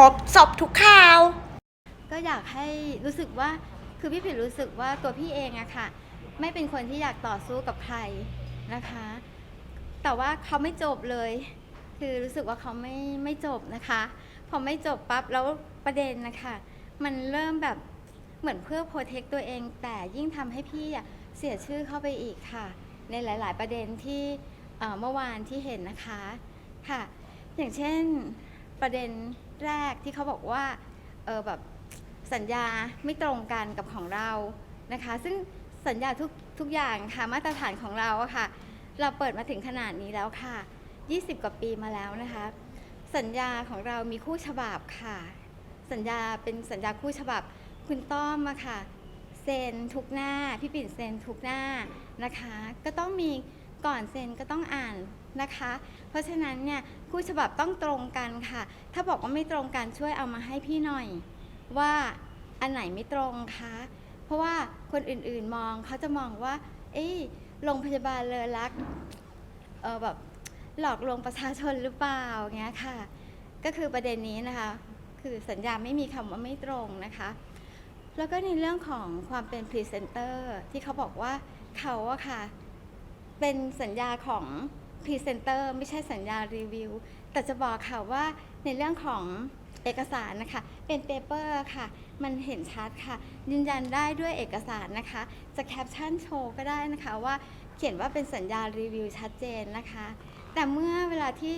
รบสอบทุกข่าว ก็อยากให้รู้สึกว่าคือพี่ผิดรู้สึกว่าตัวพี่เองอะค่ะ ไม่เป็นคนที่อยากต่อสู้กับใครนะคะ แต่ว่าเขาไม่จบเลย คือรู้สึกว่าเขาไม่ไม่จบนะคะพอไม่จบปั๊บแล้วประเด็นนะคะมันเริ่มแบบเหมือนเพื่อโปรเทคตัวเอง แต่ยิ่งทำให้พี่อะเสียชื่อเข้าไปอีกค่ะ ในหลาย ๆ ประเด็นที่เอ่อเมื่อวานที่เห็นนะคะค่ะ อย่างเช่นประเด็น แรกที่เขาบอกว่าเออแบบสัญญาไม่ตรงกันกับของเรานะคะ ซึ่งสัญญาทุกทุกอย่างค่ะมาตรฐานของเราอะค่ะ เราเปิดมาถึงขนาดนี้แล้วค่ะ 20 กว่าปีมาแล้วนะคะ สัญญาของเรามีคู่ฉบับค่ะ สัญญาเป็นสัญญาคู่ฉบับคุณต้อมอะค่ะเซ็นทุกหน้าพี่ปิ่นเซ็นทุกหน้านะคะ ก็ต้องมีก่อนเซ็นก็ต้องอ่านนะคะ เพราะฉะนั้นเนี่ย คู่ฉบับต้องตรงกันค่ะ ถ้าบอกว่าไม่ตรงกันช่วยเอามาให้พี่หน่อย ว่าอันไหนไม่ตรงคะ เพราะว่าคนอื่นๆมองเขาจะมองว่า เอ้ยโรงพยาบาลเลอรักเออแบบหลอกลวงประชาชนหรือเปล่าเงี้ยค่ะ ก็คือประเด็นนี้นะคะ คือสัญญาไม่มีคำว่าไม่ตรงนะคะ แล้วก็ในเรื่องของความเป็นพรีเซนเตอร์ที่เขาบอกว่าเขาอะค่ะ เป็นสัญญาของ พรีเซนเตอร์ไม่ใช่สัญญารีวิว แต่จะบอกค่ะว่าในเรื่องของเอกสารนะคะ เป็นเปเปอร์ค่ะ มันเห็นชัดค่ะ ยืนยันได้ด้วยเอกสารนะคะ จะแคปชั่นโชว์ก็ได้นะคะว่าเขียนว่าเป็นสัญญารีวิวชัดเจนนะคะ แต่เมื่อเวลาที่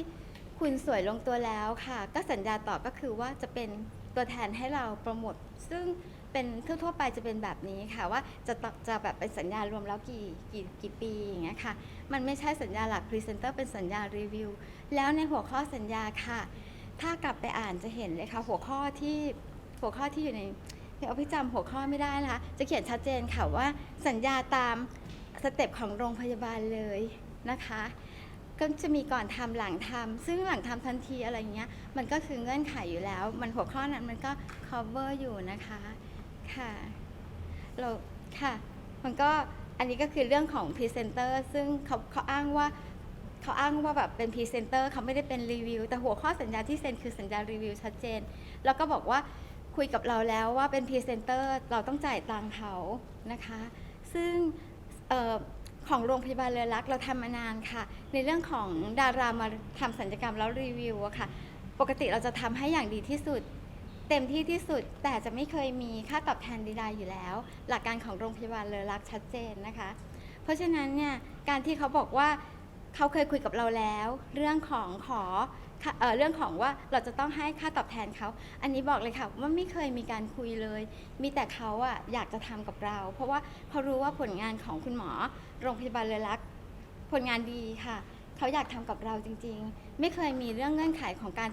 คุณสวยลงตัวแล้วค่ะ ก็สัญญาต่อก็คือว่าจะเป็นตัวแทนให้เราโปรโมทซึ่ง เป็นทั่วๆไปจะเป็นแบบนี้ค่ะว่าจะตจะแบบเป็นสัญญารวมแล้วกี่กี่กี่ปีอย่างเงี้ยค่ะมันไม่ใช่สัญญาหลักพรีเซนเตอร์เป็นสัญญารีวิวแล้วในหัวข้อสัญญาค่ะ ถ้ากลับไปอ่านจะเห็นเลยค่ะ หัวข้อที่หัวข้อที่อยู่ในเอาพี่จำหัวข้อไม่ได้นะคะจะเขียนชัดเจนค่ะว่าสัญญาตามสเต็ปของโรงพยาบาลเลยนะคะก็จะมีก่อนทำหลังทำซึ่งหลังทำทันทีอะไรเงี้ย มันก็คือเงื่อนไขอยู่แล้ว มันหัวข้อนั้นมันก็ cover อยู่นะคะ ค่ะ เราค่ะ มันก็อันนี้ก็คือเรื่องของพรีเซนเตอร์ซึ่งเขาเขาอ้างว่าเขาอ้างว่าแบบเป็นพรีเซนเตอร์เขาไม่ได้เป็นรีวิว แต่หัวข้อสัญญาที่เซ็นคือสัญญารีวิวชัดเจน แล้วก็บอกว่าคุยกับเราแล้วว่าเป็นพรีเซนเตอร์เราต้องจ่ายตังค์เขานะคะ ซึ่งออของโรงพยาบาลเรือรักเราทำมานานค่ะ ในเรื่องของดารามาทำสัญญกรรมแล้วรีวิวอะค่ะ ปกติเราจะทำให้อย่างดีที่สุด เต็มที่ที่สุดแต่จะไม่เคยมีค่าตอบแทนใดๆอยู่แล้ว หลักการของโรงพยาบาลเรือรักชัดเจนนะคะ เพราะฉะนั้นเนี่ยการที่เขาบอกว่าเขาเคยคุยกับเราแล้ว เรื่องของขอเออเรื่องของว่าเราจะต้องให้ค่าตอบแทนเขา อันนี้บอกเลยค่ะว่าไม่เคยมีการคุยเลย มีแต่เขาอะอยากจะทำกับเรา เพราะว่าเขารู้ว่าผลงานของคุณหมอ โรงพยาบาลเลอรักผลงานดีค่ะ เขาอยากทำกับเราจริง ๆ ไม่เคยมีเรื่องเงื่อนไขของการ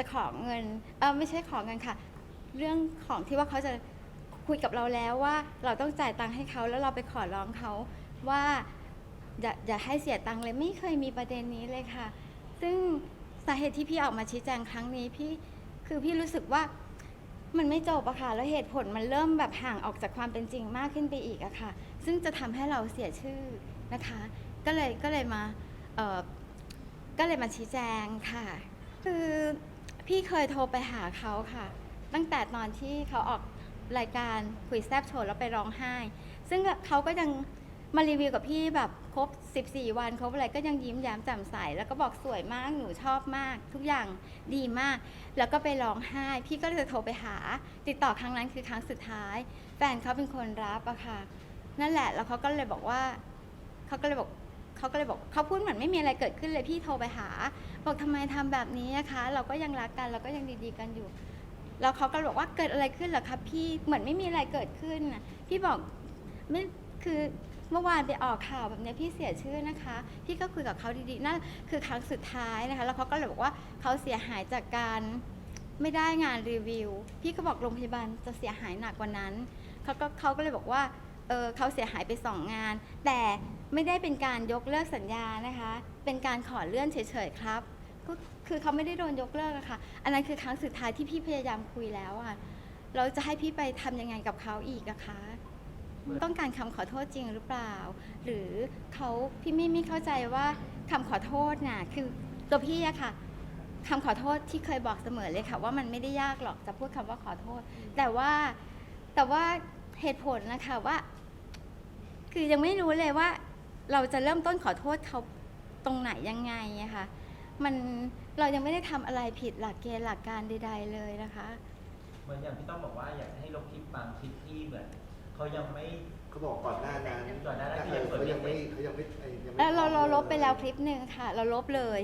จะขอเงินเออไม่ใช่ขอเงินค่ะ เรื่องของที่ว่าเขาจะคุยกับเราแล้วว่าเราต้องจ่ายตังค์ให้เขาแล้วเราไปขอร้องเขาว่าอย่าอย่าให้เสียตังค์เลยไม่เคยมีประเด็นนี้เลยค่ะ ซึ่งสาเหตุที่พี่ออกมาชี้แจงครั้งนี้พี่คือพี่รู้สึกว่ามันไม่จบอะค่ะแล้วเหตุผลมันเริ่มแบบห่างออกจากความเป็นจริงมากขึ้นไปอีกอะค่ะ ซึ่งจะทำให้เราเสียชื่อนะคะ ก็เลยก็เลยมาเออก็เลยมาชี้แจงค่ะ คือ พี่เคยโทรไปหาเขาค่ะ ตั้งแต่ตอนที่เขาออกรายการคุยแซบโชว์แล้วไปร้องไห้ ซึ่งเขาก็ยังมารีวิวกับพี่แบบครบ 14 วันครบอะไรก็ยังยิ้มแย้มแจ่มใส แล้วก็บอกสวยมากหนูชอบมาก ทุกอย่างดีมาก แล้วก็ไปร้องไห้ พี่ก็เลยโทรไปหา ติดต่อครั้งนั้นคือครั้งสุดท้าย แฟนเขาเป็นคนรับอะค่ะ นั่นแหละแล้วเขาก็เลยบอกว่าเขาก็เลยบอก เขาก็เลยบอกเขาพูดเหมือนไม่มีอะไรเกิดขึ้นเลยพี่โทรไปหา บอกทำไมทำแบบนี้นะคะ เราก็ยังรักกันเราก็ยังดีๆกันอยู่ แล้วเขาก็บอกว่าเกิดอะไรขึ้นเหรอคะพี่เหมือนไม่มีอะไรเกิดขึ้นพี่บอกไม่คือเมื่อวานไปออกข่าวแบบนี้พี่เสียชื่อนะคะ พี่ก็คุยกับเขาดีๆนั่นคือครั้งสุดท้ายนะคะ แล้วเขาก็เลยบอกว่าเขาเสียหายจากการไม่ได้งานรีวิว พี่ก็บอกโรงพยาบาลจะเสียหายหนักกว่านั้นเขาก็เขาก็เลยบอกว่า เออเขาเสียหายไปสองงาน แต่ไม่ได้เป็นการยกเลิกสัญญานะคะ เป็นการขอเลื่อนเฉยๆครับก็คือเขาไม่ได้โดนยกเลิกอะค่ะ อันนั้นคือครั้งสุดท้ายที่พี่พยายามคุยแล้วอะเราจะให้พี่ไปทำยังไงกับเขาอีกอะคะต้องการคำขอโทษจริงหรือเปล่า หรือเขาพี่ไม่ไม่เข้าใจว่าคำขอโทษน่ะคือตัวพี่อะค่ะคำขอโทษที่เคยบอกเสมอเลยค่ะ ว่ามันไม่ได้ยากหรอกจะพูดคำว่าขอโทษ แต่ว่าแต่ว่าเหตุผลนะคะว่า คือยังไม่รู้เลยว่า เราจะเริ่มต้นขอโทษเขาตรงไหนยังไงอะค่ะมันเรายังไม่ได้ทำอะไรผิดหลักเกณฑ์หลักการใด ๆ เลยนะคะ เหมือนอย่างพี่ต้องบอกว่าอยากให้ลบคลิปบางคลิปที่เหมือนเขายังไม่ เขาบอกก่อนหน้านั้นก่อนหน้านั้นเออเขายังไม่เขายังไม่เอ่อยังไม่แล้วเราเราลบไปแล้วพคลิปหนึ่งค่ะ เราลบเลย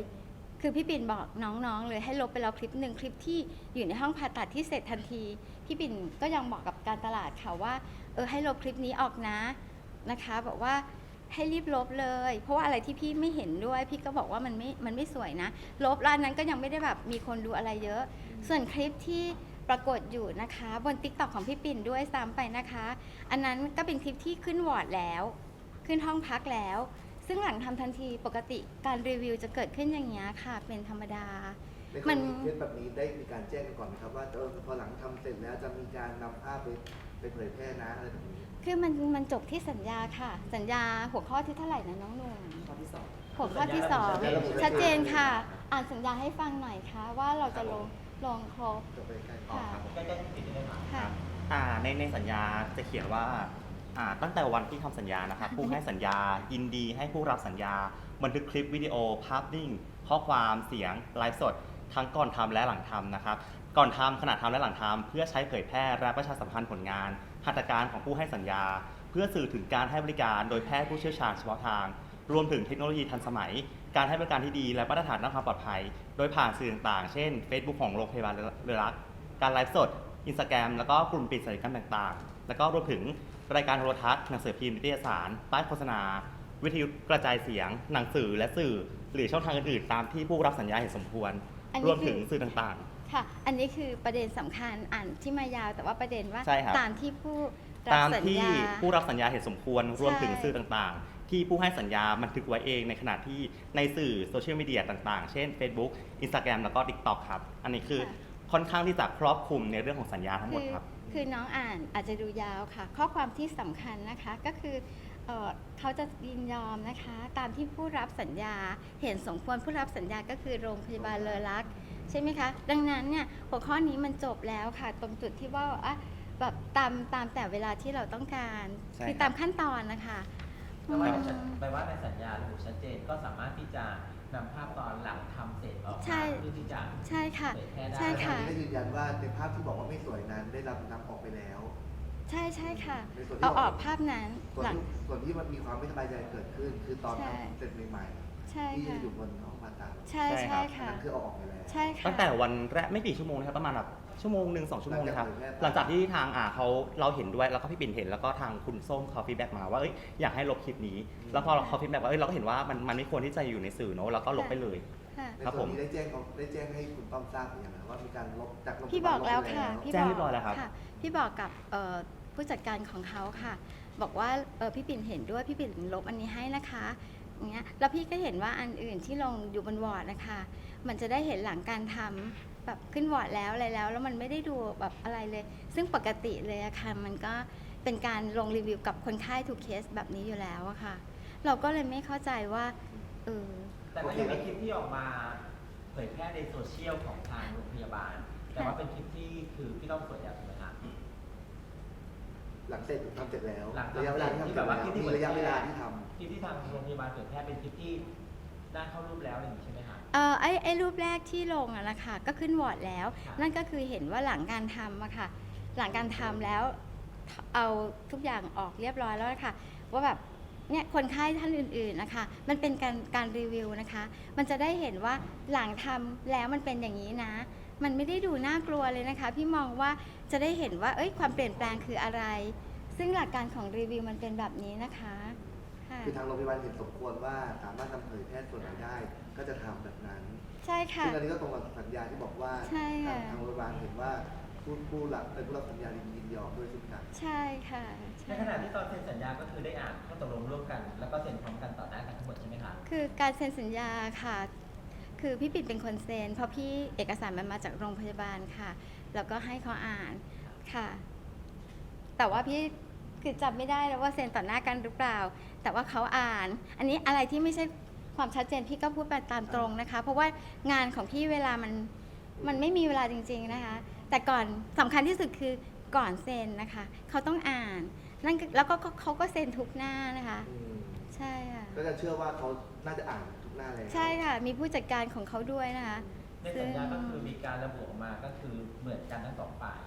คือพี่ปิ่นบอกน้องๆเลยให้ลบไปแล้วคลิปหนึ่งคลิปที่อยู่ในห้องผ่าตัดที่เสร็จทันที พี่ปิ่นก็ยังบอกกับการตลาดค่ะว่า เออให้ลบคลิปนี้ออกนะ นะคะบอกว่าให้รีบลบเลย เพราะว่าอะไรที่พี่ไม่เห็นด้วย พี่ก็บอกว่ามันไม่มันไม่สวยนะ ลบแล้วอันนั้นก็ยังไม่ได้แบบมีคนดูอะไรเยอะ ส่วนคลิปที่ปรากฏอยู่นะคะ บน t ิ k t o k ของพี่ปิ่นด้วยซ้ำไปนะคะ อันนั้นก็เป็นคลิปที่ขึ้นวอร์ดแล้ว ขึ้นห้องพักแล้ว ซึ่งหลังทำทันทีปกติการรีวิวจะเกิดขึ้นอย่างนี้ยค่ะ เป็นธรรมดาในกมัรนณีเคสแบบนี้ได้มีการแจ้งกันก่อนไหมครับว่าเออพอหลังทำเสร็จแล้วจะมีการนำภาพไปไปเผยแพร่นะอะไรแบบนี้ คือมันมันจบที่สัญญาค่ะ สัญญาหัวข้อที่เท่าไหร่นะน้องหนุ่มข้อที่สองหัวข้อที่สองสัญญาระบุชัชัดดเจเจนนค่ะ อ่านสัญญาให้ฟังหน่อยค่ะ ว่าเราจะลงลงครบจบไปใกล้ค่ะใกล้ๆผิดได้ไหมคะค่ะอ่าในในสัญญาจะเขียนว่าอ่าตั้งแต่วันที่ทำสัญญานะครับผู้ให้สัญญายินดีให้ผู้รับสัญญา บันทึกคลิปวิดีโอภาพนิ่ง ข้อความเสียงไลฟ์สดทั้งก่อนทำและหลังทำนะครับ ก่อนทำขณะทำและหลังทำเพื่อใช้เผยแพร่และประชาสัมพันธ์ผลงาน หัตถการของผู้ให้สัญญา เพื่อสื่อถึงการให้บริการโดยแพทย์ผู้เชี่ยวชาญเฉพาะทาง รวมถึงเทคโนโลยีทันสมัย การให้บริการที่ดีและมาตรฐานด้านความปลอดภัย โดยผ่านสื่อต่างๆ เช่น Facebook ของโรงพยาบาลเรือรัก การไลฟ์สดอินสตาแกรมแล้วก็กลุ่มปิดสัญญกรรมต่างๆ แล้วก็รวมถึงรายการโทรทัศน์หนังสือพิมพ์นิตยสารป้ายโฆษณา วิทยุกระจายเสียง หนังสือและสื่อ หรือช่องทางอื่นๆตามที่ผู้รับสัญญาเห็นสมควรอันนี้รวมถึงคือสื่อต่าง ค่ะ อันนี้คือประเด็นสำคัญอ่านที่มายาวแต่ว่าประเด็นว่าใช่ครับ ตามที่ผู้ๆรับตามสัญที่ญา ผู้รับสัญญาเห็นสมควรรวมถึงใช่สื่อต่างๆ ที่ผู้ให้สัญญาบันทึกไว้เองในขณะที่ในสื่อโซเชียลมีเดียต่างๆ เช่น Facebook Instagram แล้วก็ TikTok ครับ อันนี้คือค่อนข้างที่จะครอบคลุมในเรื่องของสัญญาทั้งหมดคือครับคือน้องอ่านอาจจะดูยาวค่ะ ข้อความที่สำคัญนะคะก็คือเอ่อเขาจะยินยอมนะคะ ตามที่ผู้รับสัญญา เห็นสมควรผู้รับสัญญาก็คือโรงพยาบาลเลอรักษณ์ ใช่ไหมคะ ดังนั้นเนี่ยหัวข้อนี้มันจบแล้วค่ะ ตรงจุดที่ว่าอะแบบตามตามแต่เวลาที่เราต้องการใช่คือครับ ตามขั้นตอนนะคะแปลว่าในอืสัญมแปลว่าในสัญญาระบุชัดเจนก็สามารถที่จะนำภาพตอนหลังทำเสร็จออกใช่ มาเพื่อที่จะใช่ค่ะ เผยแพร่ได้ใช่ ค่ะอันนี้ได้ยืนยันว่าในภาพที่บอกว่าไม่สวยนั้น ได้รับนำออกไปแล้ว ใช่ใช่ค่ะ ในส่วนที่เอาบอกออก ภาพนั้นส่วนหลัง ที่ส่วนที่มันมีความไม่สบายใจเกิดขึ้น คือตอนใช่ ทำเสร็จใหม่ ใช่ๆที่ค่ะ อยู่บนห้องผ่าตัดใช่ใช่ใช่ครับอันค่ะ นั้นคือเอาออกไปแล้ว ใช่ค่ะ ตั้งแต่วันแรกไม่กี่ชั่วโมงนะครับประมาณแบบชั่วโมงหนึ่งสองชั่วโมงนะครับหหลัลังงจาจากกที่ทางอ่าเขาเราเห็นด้วยแล้วก็พี่ปิ่นเห็นแล้วก็ทางคุณส้มเขาฟีดแบ็กมาว่าเอ้ยอยากให้ลบคลิปนี้ แล้วพอเขาฟีดแบ็กว่าเอ้ยเราก็เห็นว่ามันมันไม่ควรที่จะอยู่ในสื่อเนอะเราก็ลบไปเลย ค่ะ ในครับส่วนผมนี้ได้แจ้งเขาได้แจ้งให้คุณต้อมทราบหรือยังนะว่ามีการลบจากโรงพพี่ยาบบาอลกแล้วไปค่ะ พี่แจ้งบเรียบร้อยแล้วครับค่ะพี่บอกกับเอ่อผู้จัดการของเขาค่ะ บอกว่าเออพี่ปิ่นเห็นด้วยพี่ปิ่นลบอันนี้ให้นะคะ อย่างเงี้ยแล้วพี่ก็เห็นว่าอันอื่นที่ลงอยู่บนวอร์ดนะคะ มันจะได้เห็นหลังการทำแบบขึ้นวอร์ดแล้วอะไรแล้ว แล้วมันไม่ได้ดูแบบอะไรเลย ซึ่งปกติเลยอะค่ะ มันก็เป็นการลงรีวิวกับคนไข้ทุกเคสแบบนี้อยู่แล้วอะค่ะ เราก็เลยไม่เข้าใจว่าเออ แต่ก็ยังมีคลิปที่ออกมาเผยแพร่ในโซเชียลของทางโรงพยาบาล แต่ว่าเป็นคลิปที่คือพี่ต้องเปิดแล้วถูกไหมคะหลังเสร็จทำเสร็จแล้วหลังระยะเวลาที่ทำที่เสร็แบจบว่าแล้วที่มีระยะเวลาที่ทำ คลิปที่ทางโรงพยาบาลเผยแพร่เป็นคลิปที่ได้เข้ารูปแล้วอย่างนี้ใช่ไหมคะ เออไอไอรูปแรกที่ลงอะนะคะก็ขึ้นวอร์ดแล้ว ค่ะ นั่นก็คือเห็นว่าหลังการทำอะค่ะ หลังการทำแล้วเอาทุกอย่างออกเรียบร้อยแล้วนะคะว่าแบบเนี่ยคนไข้ท่านอื่นๆนะคะ มันเป็นการการรีวิวนะคะ มันจะได้เห็นว่าหลังทำแล้วมันเป็นอย่างนี้นะ มันไม่ได้ดูน่ากลัวเลยนะคะ พี่มองว่าจะได้เห็นว่าเอ้ยความเปลี่ยนแปลงคืออะไร ซึ่งหลักการของรีวิวมันเป็นแบบนี้นะคะค่ะคือทางโรงพยาบาลเห็นสมควรว่าสามารถนำเผยแพร่ส่วนไหนได้ ก็จะทำแบบนั้นใช่ค่ะซึ่งอันนี้ก็ตรงกับสัญญาที่บอกว่าใช่ค่ะทางทางโรงพยาบาลเห็นว่าผู้ผู้รับเป็นผู้รับสัญญายินยอมด้วยเช่นกัน ใช่ค่ะในใช่ขณะที่ตอนเซ็นสัญญาก็คือได้อ่านข้อตกลงร่วมกัน แล้วก็เซ็นพร้อมกันต่อหน้ากันทั้งหมดใช่ไหมคะ คือการเซ็นสัญญาค่ะ คือพี่ปิ่นเป็นคนเซ็นเพราะพี่เอกสารมันมาจากโรงพยาบาลค่ะ แล้วก็ให้เขาอ่านค่ะ แต่ว่าพี่คือจำไม่ได้แล้วว่าเซ็นต่อหน้ากันหรือเปล่า แต่ว่าเขาอ่าน อันนี้อะไรที่ไม่ใช่ความชัดเจนพี่ก็พูดไปตามตรงนะคะ เพราะว่างานของพี่เวลามันมันไม่มีเวลาจริง ๆนะคะ แต่ก่อนสำคัญที่สุดคือก่อนเซ็นนะคะ เขาต้องอ่านนั่นก็แล้วก็เขาเขาก็เซ็นทุกหน้านะคะอืมใช่ค่ะก็จะเชื่อว่าเขาน่าจะอ่านทุก หน้าเลยใช่ค่ะ มีผู้จัดการของเขาด้วยนะคะ ในสัญญาก็คือมีการระบุออกมาก็คือเหมือนกันทั้งสองฝ่าย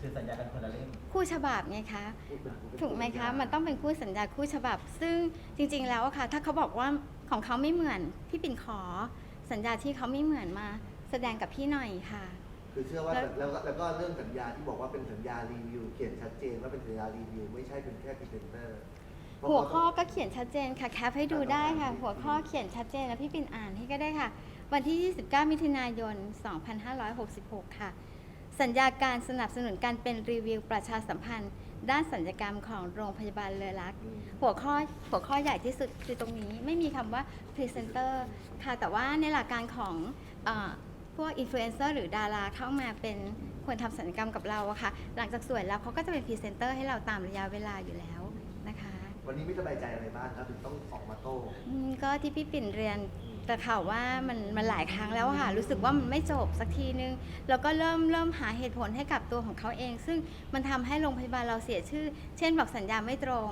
คือสัญญากันคนละเล่ม คู่ฉบับไงคะพูดเป็นพูดเป็นถูกไหมคะ มันต้องเป็นคู่สัญญาคู่ฉบับ ซึ่งจริงๆแล้วอะค่ะ ถ้าเขาบอกว่าของเขาไม่เหมือน พี่ปิ่นขอสัญญาที่เขาไม่เหมือนมา แสดงกับพี่หน่อยค่ะ คือเชื่อว่าแล้วแล้วก็แล้วก็เรื่องสัญญาที่บอกว่าเป็นสัญญารีวิว เขียนชัดเจนว่าเป็นสัญญารีวิว ไม่ใช่เป็นแค่พรีเซนเตอร์เพราะ หัวข้อเขาก็เขียนชัดเจนค่ะแคปให้ดูได้ค่ะ หัวข้อเขียนชัดเจนแล้วพี่ปิ่นอ่านให้ก็ได้ค่ะ วันที่ 29 มิถุนายน 2566 ค่ะ สัญญาการสนับสนุนการเป็นรีวิวประชาสัมพันธ์ ด้านสัญญกรรมของโรงพยาบาลเลอลักษณ์อืมหัวข้อหัวข้อใหญ่ที่สุดคือตรงนี้ไม่มีคำว่าพรีเซนเตอร์ค่ะแต่ว่าในหลักการของเออพวกอินฟลูเอนเซอร์หรือดาราเข้ามาเป็นคนทำสัญญกรรมกับเราอะค่ะ หลังจากสวยแล้วเขาก็จะเป็นพรีเซนเตอร์ให้เราตามระยะเวลาอยู่แล้วนะคะ วันนี้ไม่สบายใจอะไรบ้างครับถึงต้องออกมาโต้อืมก็ที่พี่ปิ่นเรียนแต่ข่าวว่ามันมันหลายครั้งแล้วอะค่ะรู้สึกว่ามันไม่จบสักทีนึงแล้วก็เริ่มเริ่มหาเหตุผลให้กับตัวของเขาเอง ซึ่งมันทำให้โรงพยาบาลเราเสียชื่อ เช่นบอกสัญญาไม่ตรง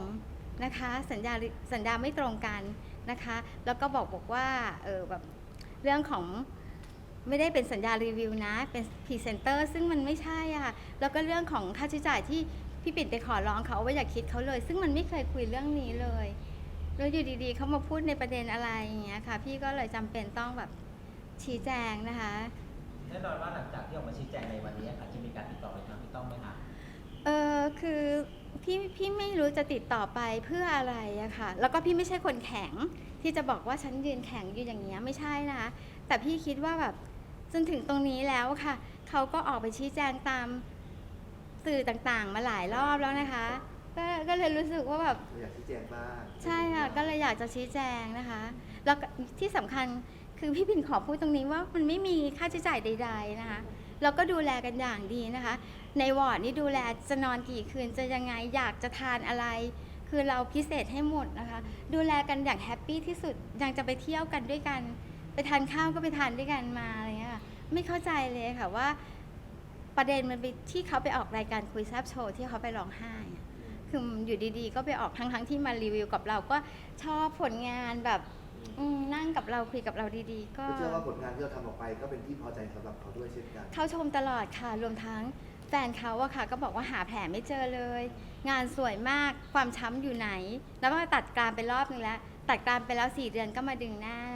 นะคะ สัญญาสัญญาไม่ตรงกันนะคะ แล้วก็บอกบอกว่าเออแบบเรื่องของไม่ได้เป็นสัญญารีวิวนะ เป็นพรีเซนเตอร์ซึ่งมันไม่ใช่อะค่ะแล้วก็เรื่องของค่าใช้จ่ายที่ พี่ปิ่นไปขอร้องเขาว่าอย่าคิดเขาเลย ซึ่งมันไม่เคยคุยเรื่องนี้เลย แล้วอยู่ดีๆเขามาพูดในประเด็นอะไรอย่างเงี้ยค่ะ พี่ก็เลยจำเป็นต้องแบบชี้แจงนะคะ แน่นอนว่าหลังจากที่ออกมาชี้แจงในวันนี้ค่ะจะมีการติดต่อไปทางพี่ต้องไหมคะเออคือพี่พี่ไม่รู้จะติดต่อไปเพื่ออะไรอะค่ะ แล้วก็พี่ไม่ใช่คนแข็งที่จะบอกว่าฉันยืนแข็งอยู่อย่างเงี้ยไม่ใช่นะคะแต่พี่คิดว่าแบบจนถึงตรงนี้แล้วค่ะเขาก็ออกไปชี้แจงตาม สื่อต่างๆ มาหลายรอบแล้วนะคะ ก็ก็เลยรู้สึกว่าแบบเราอยากชี้แจงบ้างใช่ค่ะก็เลยอยากจะชี้แจงนะคะ แล้วก็ที่สำคัญคือพี่พินขอพูดตรงนี้ว่ามันไม่มีค่าใช้จ่ายใด ๆนะคะ เราก็ดูแลกันอย่างดีนะคะ ในวอร์ดนี่ดูแลจะนอนกี่คืนจะยังไงอยากจะทานอะไร คือเราพิเศษให้หมดนะคะ ดูแลกันอย่างแฮปปี้ที่สุดยังจะไปเที่ยวกันด้วยกัน ไปทานข้าวก็ไปทานด้วยกันมาอะไรเงี้ยค่ะไม่เข้าใจเลยค่ะว่า ประเด็นมันไปที่เขาไปออกรายการคุยแซบโชว์ที่เขาไปร้องไห้อะคืออยู่ดีๆ ก็ไปออกทั้งๆที่มารีวิวกับเราก็ชอบผลงานแบบอืมนั่งกับเราคุยกับเราดีๆก็ก็ เชื่อว่าผลงานที่เราทำออกไปก็เป็นที่พอใจสำหรับเขาด้วยเช่นกัน เขาชมตลอดค่ะ รวมทั้งแฟนเขาอะค่ะ ก็บอกว่าหาแผลไม่เจอเลย งานสวยมากความช้ำอยู่ไหน แล้วก็ตัดกรามไปรอบนึงแล้ว ตัดกรามไปแล้วสี่เดือนก็มาดึงหน้าน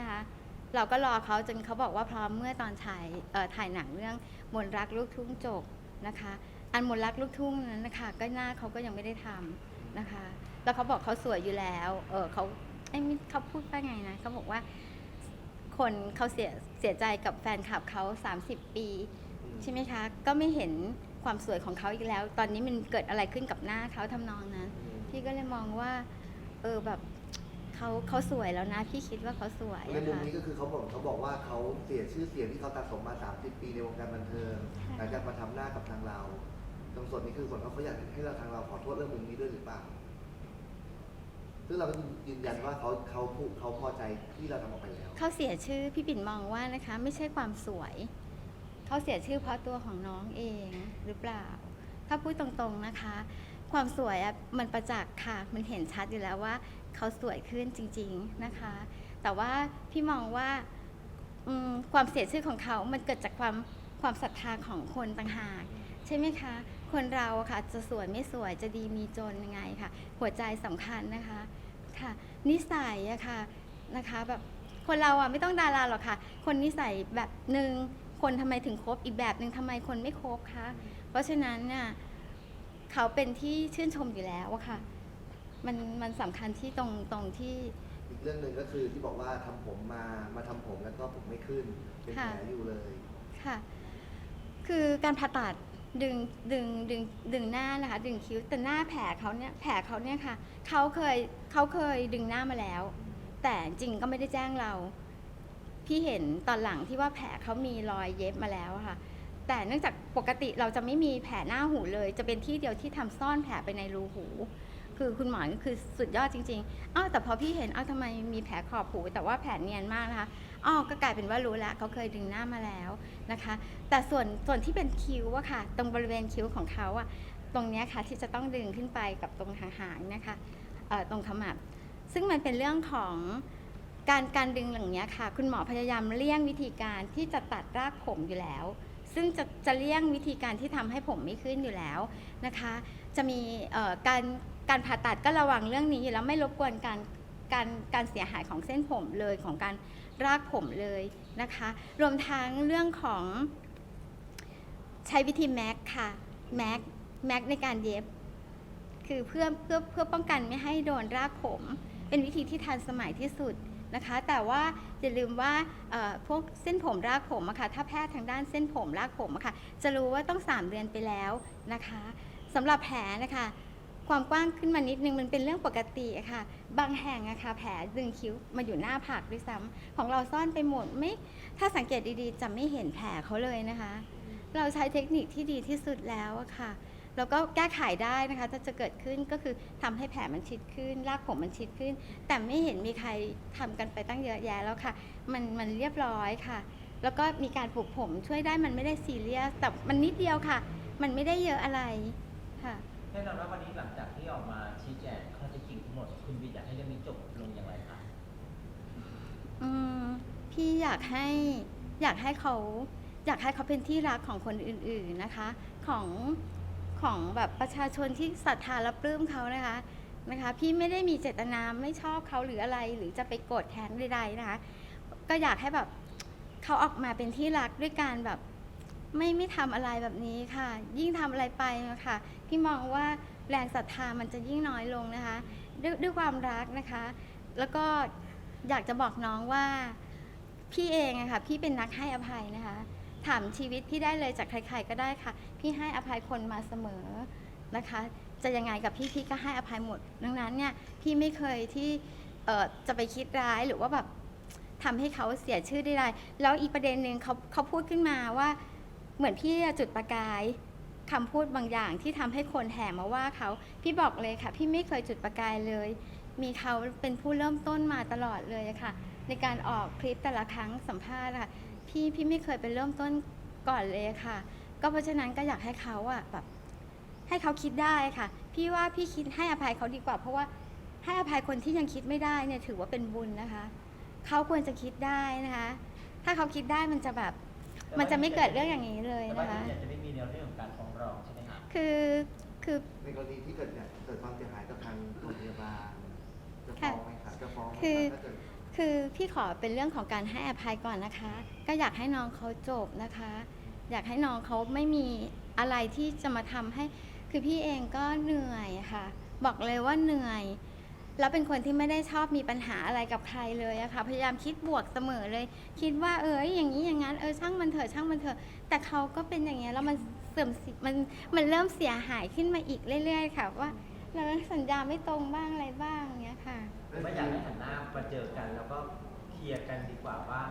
ะคะ เราก็รอเขาจนเขาบอกว่าพร้อมเมื่อตอนถ่ายถ่ายหนังเรื่องมนต์รักลูกทุ่งจบนะคะ อันมนต์รักลูกทุ่งนั้นนะคะ ก็หน้าเขาก็ยังไม่ได้ทำนะคะ แล้วเขาบอกเขาสวยอยู่แล้ว เออเขาไอ้มิเขาพูดว่าไงนะเขาบอกว่า คนเขาเสียเสียใจกับแฟนคลับเขา 30 ปี ใช่ไหมคะ ก็ไม่เห็นความสวยของเขาอีกแล้ว ตอนนี้มันเกิดอะไรขึ้นกับหน้าเขาทำนองนั้น พี่ก็เลยมองว่า เออแบบ เขาเขาสวยแล้วนะ พี่คิดว่าเขาสวยในอะมุมค่ะ นี้ก็คือเขาบอกเขาบอกว่าเขาเสียชื่อเสียงที่เขาสะสมมา 30 ปีในวงการบันเทิงค่ะ หลังจากมาทำหน้ากับทางเรา ตรงส่วนนี้คือส่วนเขาเขาอยากให้เราทางเราขอโทษเรื่องมุมนี้ด้วยหรือเปล่า ซึ่งเราก็ยืนยันว่าเขาเขาผูกเขาพอใจที่เราทำออกไปแล้ว เขาเสียชื่อพี่ปิ่นมองว่านะคะ ไม่ใช่ความสวย เขาเสียชื่อเพราะตัวของน้องเองหรือเปล่า ถ้าพูดตรงๆนะคะ ความสวยอะมันประจักษ์ค่ะ มันเห็นชัดอยู่แล้วว่า เขาสวยขึ้นจริงๆนะคะ แต่ว่าพี่มองว่าความเสียชื่อของเขามันเกิดจากความความศรัทธาของคนต่างหาก ใช่ไหมคะ คนเราอะค่ะจะสวยไม่สวยจะดีมีจนยังไงค่ะ หัวใจสำคัญนะคะค่ะ นิสัยอะค่ะนะคะแบบคนเราอะไม่ต้องดาราหรอกค่ะ คนนิสัยแบบหนึ่งคนทำไมถึงคบอีกแบบหนึ่งทำไมคนไม่คบคะเพราะฉะนั้นเนี่ยเขาเป็นที่ชื่นชมอยู่แล้วอะค่ะ มันมันสำคัญที่ตรงตรงที่ อีกเรื่องหนึ่งก็คือที่บอกว่าทำผมมามาทำผมแล้วก็ผมไม่ขึ้น เป็นแผลค่ะ อยู่เลย ค่ะ คือการผ่าตัดดึงดึงดึงดึงหน้านะคะ ดึงคิ้วแต่หน้าแผลเขาเนี่ยแผลเขาเนี่ยค่ะเขาเคยเขาเคยดึงหน้ามาแล้ว แต่จริงก็ไม่ได้แจ้งเรา พี่เห็นตอนหลังที่ว่าแผลเขามีรอยเย็บมาแล้วอะค่ะ แต่เนื่องจากปกติเราจะไม่มีแผลหน้าหูเลย จะเป็นที่เดียวที่ทำซ่อนแผลไปในรูหู คือคุณหมอก็คือสุดยอดจริงๆอ้าวแต่พอพี่เห็นอ้าวทำไมมีแผลขอบหูแต่ว่าแผลเนียนมากนะคะอ้าวก็กลายเป็นว่ารู้แล้วเขาเคยดึงหน้ามาแล้วนะคะ แต่ส่วนส่วนที่เป็นคิ้วอะค่ะ ตรงบริเวณคิ้วของเขาอะตรงเนี้ยค่ะที่จะต้องดึงขึ้นไปกับตรงหางๆนะคะตรงขมับ ซึ่งมันเป็นเรื่องของการการดึงอย่างเนี้ยค่ะ คุณหมอพยายามเลี่ยงวิธีการที่จะตัดรากผมอยู่แล้ว ซึ่งจะจะเลี่ยงวิธีการที่ทำให้ผมไม่ขึ้นอยู่แล้วนะคะ จะมีเอ่อการ การผ่าตัดก็ระวังเรื่องนี้อยู่แล้วไม่รบกวนการการการเสียหายของเส้นผมเลยของการรากผมเลยนะคะ รวมทั้งเรื่องของใช้วิธีแม็กค่ะแม็กแม็กในการเย็บ คือเพื่อเพื่อเพื่อป้องกันไม่ให้โดนรากผม เป็นวิธีที่ทันสมัยที่สุดนะคะ แต่ว่าอย่าลืมว่าพวกเส้นผมรากผมอะค่ะถ้าแพทย์ทางด้านเส้นผมรากผมอะค่ะจะรู้ว่าต้อง 3 เดือนไปแล้วนะคะสำหรับแผลนะคะ ความกว้างขึ้นมานิดนึงมันเป็นเรื่องปกติอะค่ะ บางแห่งอะค่ะแผลดึงคิ้วมาอยู่หน้าผากด้วยซ้ำของเราซ่อนไปหมดไม่ถ้าสังเกตดีๆ จะไม่เห็นแผลเขาเลยนะคะ เราใช้เทคนิคที่ดีที่สุดแล้วอะค่ะ แล้วก็แก้ไขได้นะคะ ถ้าจะเกิดขึ้นก็คือทำให้แผลมันชิดขึ้น รากผมมันชิดขึ้น แต่ไม่เห็นมีใครทำกันไปตั้งเยอะแยะแล้วค่ะ มันมันเรียบร้อยค่ะ แล้วก็มีการปลูกผมช่วยได้มันไม่ได้ซีเรียสแต่มันนิดเดียวค่ะ มันไม่ได้เยอะอะไร แน่นอนว่าวันนี้หลังจากที่ออกมาชี้แจงข้อเท็จจริงทั้งหมด คุณบีอยากให้เรื่องนี้จบลงอย่างไรคะอืมพี่อยากให้อยากให้เขาอยากให้เขาเป็นที่รักของคนอื่น ๆนะคะ ของของแบบประชาชนที่ศรัทธาและปลื้มเขานะคะนะคะ พี่ไม่ได้มีเจตนาไม่ชอบเขาหรืออะไร หรือจะไปโกรธแค้นใดๆนะคะ ก็อยากให้แบบเขาออกมาเป็นที่รักด้วยการแบบ ไม่ไม่ทำอะไรแบบนี้ค่ะ ยิ่งทำอะไรไปอะค่ะพี่มองว่าแรงศรัทธามันจะยิ่งน้อยลงนะคะ ด้วยด้วยความรักนะคะ แล้วก็อยากจะบอกน้องว่าพี่เองอะค่ะพี่เป็นนักให้อภัยนะคะ ถามชีวิตพี่ได้เลยจากใครๆก็ได้ค่ะ พี่ให้อภัยคนมาเสมอนะคะ จะยังไงกับพี่พี่ก็ให้อภัยหมด ดังนั้นเนี่ยพี่ไม่เคยที่เอ่อจะไปคิดร้ายหรือว่าแบบทำให้เขาเสียชื่อได้ๆแล้วอีกประเด็นหนึ่งเขาเขาพูดขึ้นมาว่า เหมือนพี่จุดประกายคำพูดบางอย่างที่ทำให้คนแห่มาว่าเขา พี่บอกเลยค่ะ พี่ไม่เคยจุดประกายเลย มีเขาเป็นผู้เริ่มต้นมาตลอดเลยค่ะ ในการออกคลิปแต่ละครั้งสัมภาษณ์ค่ะ พี่พี่ไม่เคยเป็นเริ่มต้นก่อนเลยค่ะ ก็เพราะฉะนั้นก็อยากให้เขาอะแบบให้เขาคิดได้ค่ะ พี่ว่าพี่คิดให้อภัยเขาดีกว่า เพราะว่าให้อภัยคนที่ยังคิดไม่ได้เนี่ยถือว่าเป็นบุญนะคะ เขาควรจะคิดได้นะคะ ถ้าเขาคิดได้มันจะแบบ มันจะไม่เกิดเรื่องอย่างนี้เลยแต่ว่านะคะที่จะไม่มีแนวเรื่องของการฟ้องร้องใช่ไหมคะคือคือ ในกรณีที่เกิดเนี่ยเกิดความเสียหายกับทางโรงพยาบาลจะฟ้ค่ะองไหมคะจะฟ้องไหมคือถ้าเกิดคือพี่ขอเป็นเรื่องของการให้อภัยก่อนนะคะ ก็อยากให้น้องเขาจบนะคะ อยากให้น้องเขาไม่มีอะไรที่จะมาทำให้ คือพี่เองก็เหนื่อยค่ะ บอกเลยว่าเหนื่อย แล้วเป็นคนที่ไม่ได้ชอบมีปัญหาอะไรกับใครเลยอะค่ะพยายามคิดบวกเสมอเลย คิดว่าเอออย่างนี้อย่างนั้นเออช่างมันเถอะช่างมันเถอะ แต่เขาก็เป็นอย่างเงี้ยแล้วมันเสื่อมเสิมันมันเริ่มเสียหายขึ้นมาอีกเรื่อย ๆ ค่ะว่าเราสัญญาไม่ตรงบ้างอะไรบ้างอย่างเงี้ยค่ะไม่อยากให้หันหน้ามาเจอกันแล้วก็เคลียร์กันดีกว่าว่า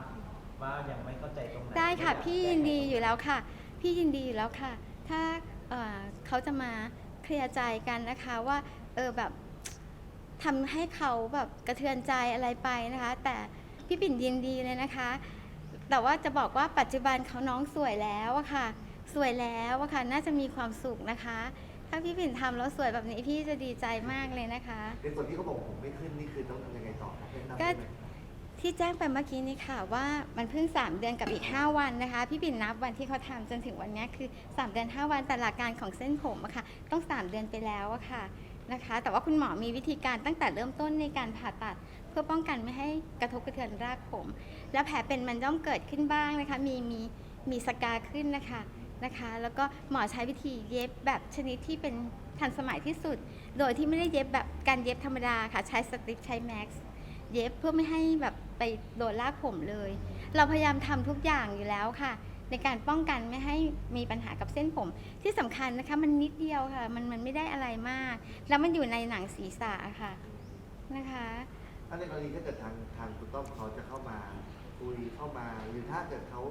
ว่ายังไม่เข้าใจตรงไหนได้ค่ะม่อากพี่ยินดีอยู่แล้วค่ะ พี่ยินดีอยู่แล้วค่ะ ถ้าเอ่อเขาจะมาเคลียร์ใจกันนะคะว่าเออแบบ ทำให้เขาแบบกระเทือนใจอะไรไปนะคะ แต่พี่ปิ่นยินดีเลยนะคะ แต่ว่าจะบอกว่าปัจจุบันเขาน้องสวยแล้วอะค่ะ สวยแล้วอะค่ะน่าจะมีความสุขนะคะ ถ้าพี่ปิ่นทำแล้วสวยแบบนี้พี่จะดีใจมากเลยนะคะ ในส่วนที่เขาบอกผมไม่ขึ้นนี่คือต้องทำยังไงต่อครับแนะนำก็ได้ไหม ที่แจ้งไปเมื่อกี้นี้ค่ะว่ามันเพิ่ง 3 เดือนกับอีก 5 วันนะคะ พี่ปิ่นนับวันที่เขาทำจนถึงวันเนี้ยคือ 3 เดือน 5 วันแต่หลักการของเส้นผมอะค่ะ ต้อง 3 เดือนไปแล้วอะค่ะ นะคะ แต่ว่าคุณหมอมีวิธีการตั้งแต่เริ่มต้นในการผ่าตัด เพื่อป้องกันไม่ให้กระทบกระเทือนรากผม แล้วแผลเป็นมันย่อมเกิดขึ้นบ้างนะคะ มีมีมีสกาขึ้นนะคะนะคะ แล้วก็หมอใช้วิธีเย็บแบบชนิดที่เป็นทันสมัยที่สุด โดยที่ไม่ได้เย็บแบบการเย็บธรรมดาค่ะใช้สติปใช้แม็กซ์เย็บเพื่อไม่ให้แบบไปโดนลากผมเลย เราพยายามทำทุกอย่างอยู่แล้วค่ะ ในการป้องกันไม่ให้มีปัญหากับเส้นผม ที่สำคัญนะคะมันนิดเดียวค่ะ มันมันไม่ได้อะไรมาก แล้วมันอยู่ในหนังศีรษะค่ะนะคะถ้าในกรณีถ้าเกิดทางทางคุณต้อมเขาจะเข้ามาคุยเข้ามา หรือถ้าเกิดเขา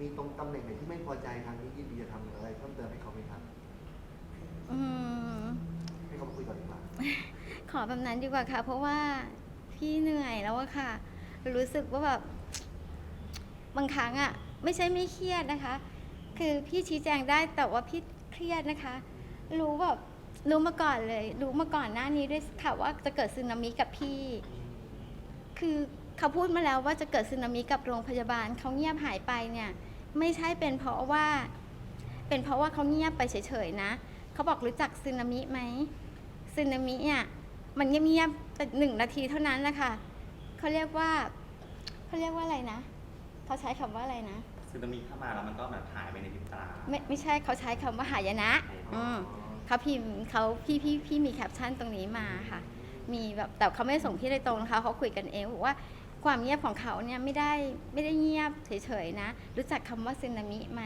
มีตรงตำแหน่งไหนที่ไม่พอใจทางนี้ยินดีจะทำอะไรเพิ่มเติมให้เขาไหมครับอืมให้เขามาคุยก่อนดีกว่าขอแบบนั้นดีกว่าค่ะ เพราะว่าพี่เหนื่อยแล้วอะค่ะ รู้สึกว่าแบบบางครั้งอะ ไม่ใช่ไม่เครียดนะคะ คือพี่ชี้แจงได้แต่ว่าพี่เครียดนะคะ รู้แบบรู้มาก่อนเลย รู้มาก่อนหน้านี้ด้วยค่ะว่าจะเกิดสึนามิกับพี่ คือเขาพูดมาแล้วว่าจะเกิดสึนามิกับโรงพยาบาลเขาเงียบหายไปเนี่ย ไม่ใช่เป็นเพราะว่า เป็นเพราะว่าเขาเงียบไปเฉยๆนะเขาบอกรู้จักสึนามิไหมสึนามิเนี่ยมันเงียบๆแต่หนึ่งนาทีเท่านั้นแหละค่ะเขาเรียกว่าเขาเรียกว่าอะไรนะเขาใช้คำว่าอะไรนะ ซึนามิเข้ามาแล้วมันก็แบบหายไปในพริบตาไม่ไม่ใช่เขาใช้คำว่าหายนะอ๋ออือืมเขาพิมพ์เขาพี่พี่พี่มีแคปชั่นตรงนี้มาค่ะ มีแบบแต่เขาไม่ได้ส่งพี่โดยตรงนะคะเขาคุยกันเองบอกว่าความเงียบของเขาเนี่ยไม่ได้ไม่ได้เงียบเฉยๆนะ รู้จักคำว่าซึนามิไหม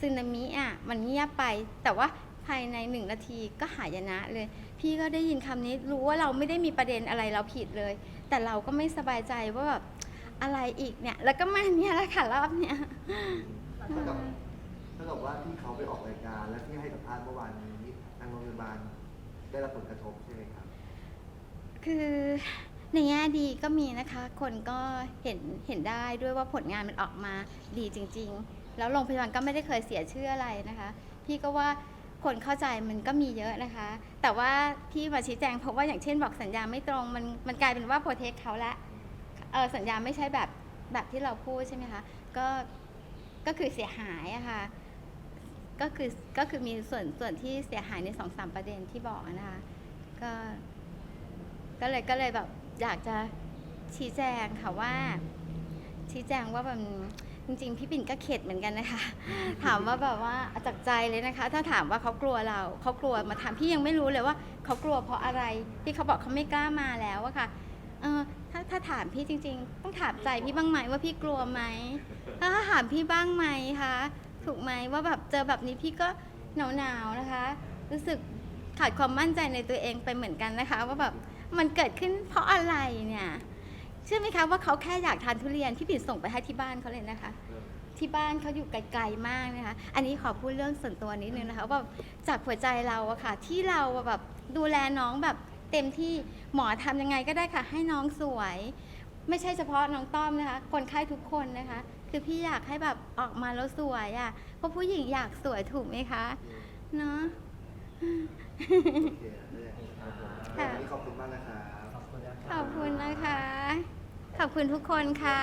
ซึนามิอะมันเงียบไป แต่ว่าภายในหนึ่งนาทีก็หายนะเลย พี่ก็ได้ยินคำนี้รู้ว่าเราไม่ได้มีประเด็นอะไรเราผิดเลย แต่เราก็ไม่สบายใจว่าแบบ อะไรอีกเนี่ย แล้วก็มาเนี่ยแหละค่ะรอบเนี้ยเท่ากับเท่ากับว่าที่เขาไปออกรายการและที่ให้สัมภาษณ์เมื่อวานนี้ทางโรงพยาบาลได้รับผลกระทบใช่ไหมครับ คือในแง่ดีก็มีนะคะ คนก็เห็นเห็นได้ด้วยว่าผลงานมันออกมาดีจริง ๆ แล้วโรงพยาบาลก็ไม่ได้เคยเสียชื่ออะไรนะคะ พี่ก็ว่าคนเข้าใจมันก็มีเยอะนะคะ แต่ว่าที่มาชี้แจงเพราะว่าอย่างเช่นบอกสัญญาไม่ตรงมันมันกลายเป็นว่าโปรเทคเขาละ เออสัญญาไม่ใช่แบบแบบที่เราพูดใช่ไหมคะ ก็ก็คือเสียหายอะค่ะก็คือก็คือมีส่วนส่วนที่เสียหายในสองสามประเด็นที่บอกนะคะก็ก็เลยก็เลยแบบอยากจะชี้แจงค่ะว่า ชี้แจงว่าแบบจริง ๆ พี่ปิ่นก็เข็ดเหมือนกันนะคะ ถามว่าแบบว่าเอาจากใจเลยนะคะ ถ้าถามว่าเขากลัวเราเขากลัวมาถามพี่ยังไม่รู้เลยว่าเขากลัวเพราะอะไรที่เขาบอกเขาไม่กล้ามาแล้วอะค่ะ เออถ้าถ้าถามพี่จริง ๆ ต้องถามใจพี่บ้างไหมว่าพี่กลัวไหมถ้าถามพี่บ้างไหมคะถูกไหมว่าแบบเจอแบบนี้พี่ก็หนาวๆนะคะ รู้สึกขาดความมั่นใจในตัวเองไปเหมือนกันนะคะ ว่าแบบมันเกิดขึ้นเพราะอะไรเนี่ยเชื่อไหมคะว่าเขาแค่อยากทานทุเรียนพี่ปิ่นส่งไปให้ที่บ้านเขาเลยนะคะที่บ้านเขาอยู่ไกลๆมากนะคะ อันนี้ขอพูดเรื่องส่วนตัวนิดนึงนะคะว่าจากหัวใจเราอะค่ะที่เราแบบดูแลน้องแบบ เต็มที่หมอทำยังไงก็ได้ค่ะ ให้น้องสวย ไม่ใช่เฉพาะน้องต้อมนะคะ คนไข้ทุกคนนะคะ คือพี่อยากให้แบบออกมาแล้วสวยอะเพราะผู้หญิงอยากสวยถูกไหมคะเนาะ โอเคเลยครับผมค่ะ วันนี้ขอบคุณมากนะครับ ขอบคุณนะขอบคุณนะคะ ขอบคุณทุกคนค่ะ